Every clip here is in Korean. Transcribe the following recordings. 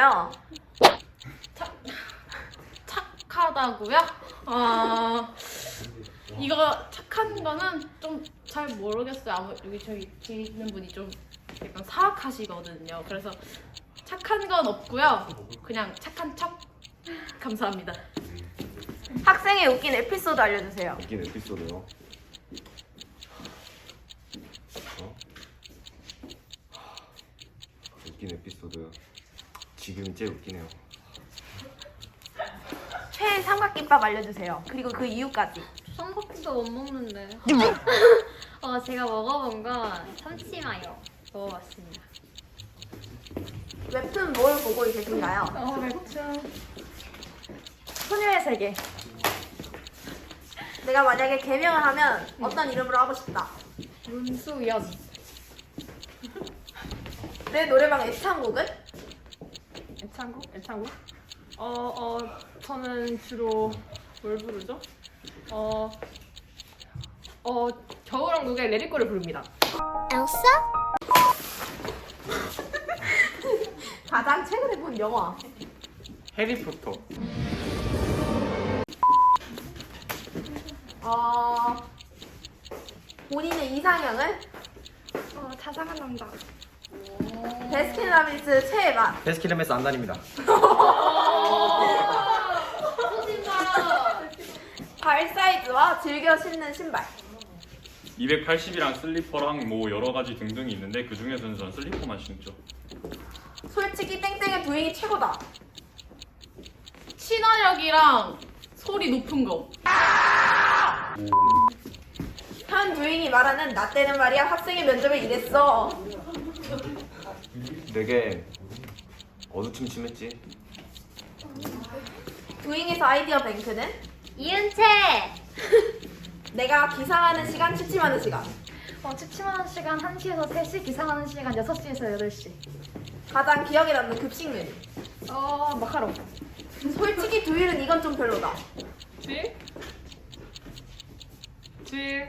착한가요? 착하다고요? 아 이거 착한 거는 좀 잘 모르겠어요. 아무 여기 저기 뒤에 있는 분이 좀 약간 사악하시거든요. 그래서 착한 건 없고요. 그냥 착한 척 감사합니다. 학생의 웃긴 에피소드 알려주세요. 웃긴 에피소드요. 어? 웃긴 에피소드요. 지금이 제일 웃기네요. 최애 삼각김밥 알려주세요. 그리고 그 이유까지. 삼각김밥 못 먹는데. 어, 제가 먹어본 건 참치마요. 먹어봤습니다. 웹툰 뭘 보고 계신가요? 어, 웹툰. 소녀의 세계. 내가 만약에 개명을 하면 어떤 이름으로 하고 싶다. 문수연. 내 노래방 애창곡은? 애창곡? 애창곡? 어, 어, 저는 주로 뭘 부르죠? 어, 어, 겨울왕국의 레리코를 부릅니다. 가장 최근에 본 영화. 해리포터. 어, 본인의 이상형은? 어, 자상한 남자. 베스킨라빈스 최애 맛. 베스킨라빈스 안 다닙니다. 발 사이즈와 즐겨 신는 신발. 280이랑 슬리퍼랑 뭐 여러 가지 등등이 있는데 그 중에서는 전 슬리퍼만 신죠. 솔직히 땡땡의 부인이 최고다. 친화력이랑 소리 높은 거. 한 부인이 말하는 나 때는 말이야 학생의 면접에 이랬어. 되게 어두침침했지. 부인에서 아이디어 뱅크는 이은채! 내가 기상하는 시간, 취침하는 시간. 어, 취침하는 시간 1시에서 3시, 기상하는 시간 6시에서 8시. 가장 기억에 남는 급식 메뉴. 어, 마카롱. 솔직히 두일은 이건 좀 별로다. 지? 지?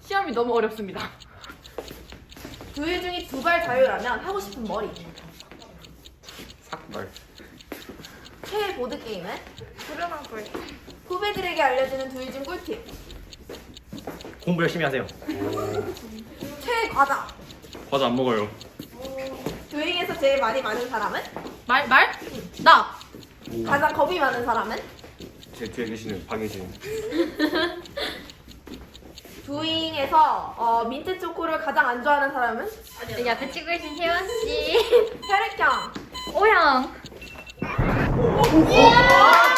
시험이 너무 어렵습니다. 두일 중에 두 발 자유라면 하고 싶은 머리. 삭발. 최애 보드 게임은 부르마블. 후배들에게 알려주는 두일 중 꿀팁. 공부 열심히 하세요. 최애 과자. 과자 안 먹어요. 두일에서 제일 말이 많은 사람은 말 말? 나. 가장 겁이 많은 사람은 제 뒤에 계시는 박예진. 두잉에서 어, 민트 초코를 가장 안 좋아하는 사람은 야, 배치고 계신 혜원씨. 혈액형. 오영. 와!